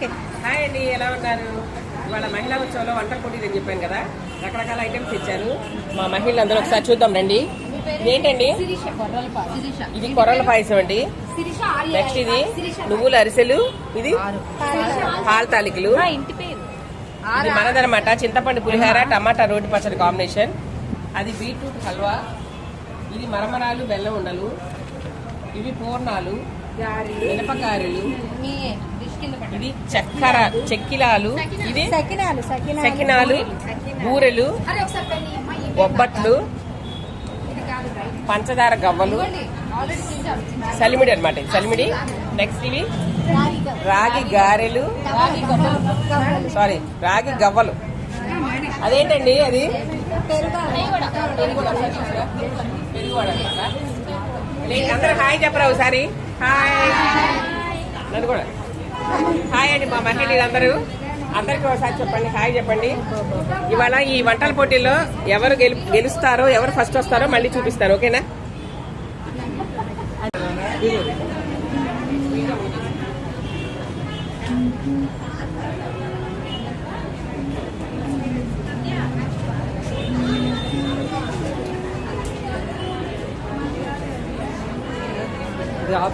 Okay. Hi అండి ఎలా ఉన్నారు? ఇవాళ మహిళా ఉత్సవంలో వంట అని చెప్పాను కదా. రకరకాల ఐటమ్స్ ఇచ్చారు మా మహిళలు అందరూ ఒకసారి చూద్దాం రండి. ఇదేంటండి ఇది కొర్రల పాయసం అండి. నెక్స్ట్ ఇది నువ్వుల అరిసెలు. ఇది పాల తాలికలు. ఇంటి పేరు. ఇది మనదనమాట. చింతపండు పులిహార టమాటా రోటి పచ్చడి కాంబినేషన్. అది బీట్రూట్ హల్వా. ఇది మరమరాలు బెల్లం ఉండలు. ఇవి పూర్ణాలు. మినపకాయలు. ఇది చక్కెర చెక్కిలాలు ఇది సకినాలు బూరెలు. బొబ్బట్లు పంచదార గవ్వలు. సలిమిడి అనమాట సలిమిడి. నెక్స్ట్ ఇవి. రాగి గారెలు. సారీ రాగి గవ్వలు. అదేంటండి అది? అందరూ హాయ్ చెప్పరా ఒకసారి? హాయ్. నన్ను కూడా. హాయ్ అండి మా మహిళలందరూ. అందరికి అందరికీ ఒకసారి చెప్పండి హాయ్ చెప్పండి. ఇవాళ ఈ వంటల పోటీల్లో ఎవరు గెలుస్తారో ఎవరు ఫస్ట్ వస్తారో మళ్ళీ చూపిస్తాను ఓకేనా?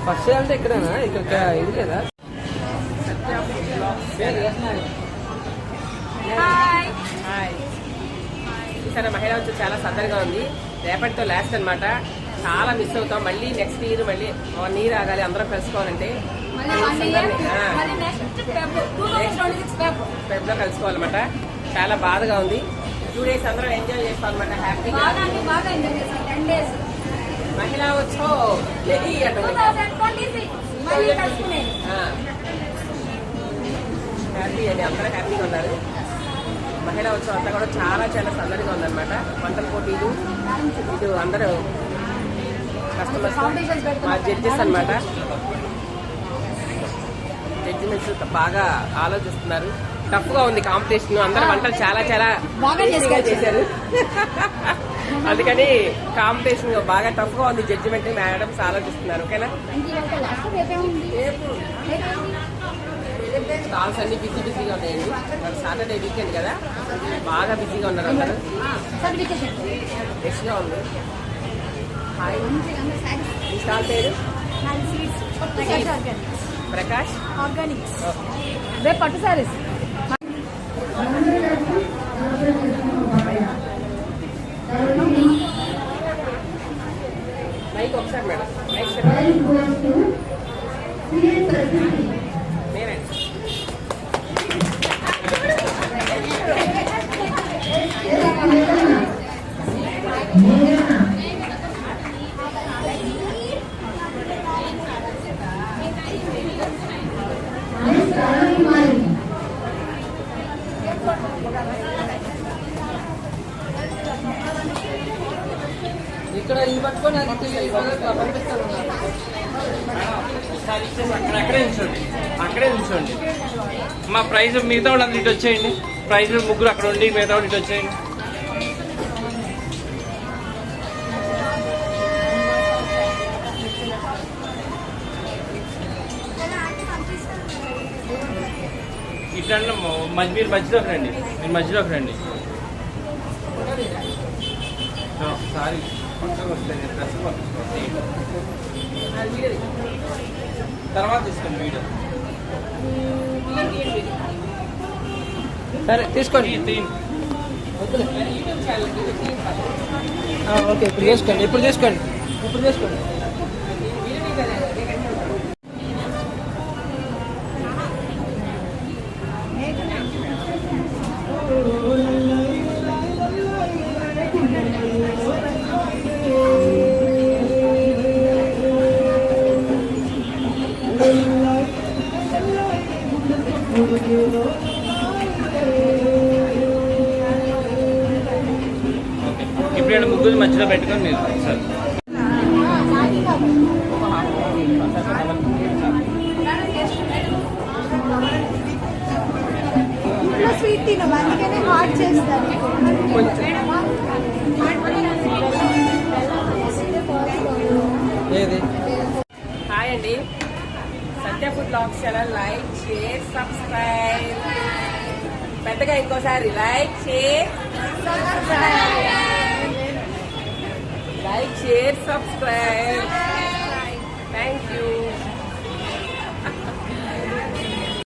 ఫస్ట్ అంటే ఇక్కడేనా? ఇక్కడ ఇది లేదా? హాయ్ ఈసారి మహిళ వచ్చి చాలా సందడిగా ఉంది. రేపటితో లాస్ట్ అన్నమాట. చాలా మిస్ అవుతాం. మళ్ళీ నెక్స్ట్ ఇయర్ మళ్ళీ వన్ ఇయర్ ఆగాలి. అందరం కలుసుకోవాలంటే. ఫెబ్లో కలుసుకోవాలన్నమాట. చాలా బాధగా ఉంది. టూ డేస్ అందరం ఎంజాయ్ చేస్తాం. అనమాట హ్యాపీగా మహిళా ఉత్సవ్. హ్యాపీ అండి. అందరూ హ్యాపీగా ఉన్నారు. మహిళా ఉత్సవం అంతా కూడా చాలా చాలా సందడిగా ఉందన్నమాట. వంటల పోటీలు ఇటు అందరూ కస్టమర్స్ మా జడ్జెస్ అన్నమాట. జడ్జిమెంట్స్ బాగా ఆలోచిస్తున్నారు. టఫ్గా ఉంది కాంపిటీషన్ అందరూ వంటలు చాలా చాలా బాగా చేశారు. అందుకని కాంపిటీషన్ బాగా టఫ్గా ఉంది. జడ్జిమెంట్ మేడమ్స్ ఆలోచిస్తున్నారు. ఓకేనా? స్టాల్స్ అన్ని బిజీ బిజీగా ఉన్నాయండి. సాటర్డే వీకెండ్ కదా. బాగా బిజీగా ఉన్నారు అందరూ. ఫ్రెష్గా ఉంది. హాయ్ ఈ స్టాల్ పేరు ప్రకాష్ ఆర్గానిక్స్ రేపు పట్టు సారీస్ మైక్ ఒకసారి మేడం. మైక్ ఇక్కడ ఇవి పట్టుకొని అది పంపిస్తాను. అక్కడే ఉంచండి. అక్కడే ఉంచండి. మా ప్రైజ్ మిగతా వాళ్ళు ఇటు వచ్చేయండి. ప్రైజ్ ముగ్గురు అక్కడ ఉండి మిగతా వాళ్ళు ఇటు వచ్చేయండి. ఇట్లా మీరు మధ్యలోకి రండి. మీరు మధ్యలోకి రండి. సారీ. తర్వాత తీసుకోండి వీడియో. సరే తీసుకోండి. ఓకే ఇప్పుడు చేసుకోండి. ఇప్పుడు తీసుకోండి ఇప్పుడు తీసుకోండి ఇప్పుడు ఈడ ముగ్గురు మధ్యలో పెట్టుకొని మీరు? సార్. స్వీట్ తినవు అందుకనే హాట్ చేస్తారు. ఏది? హాయ్ అండి. Satya food blogs channel like share subscribe. పెద్దగా ఇంకోసారి like share like share subscribe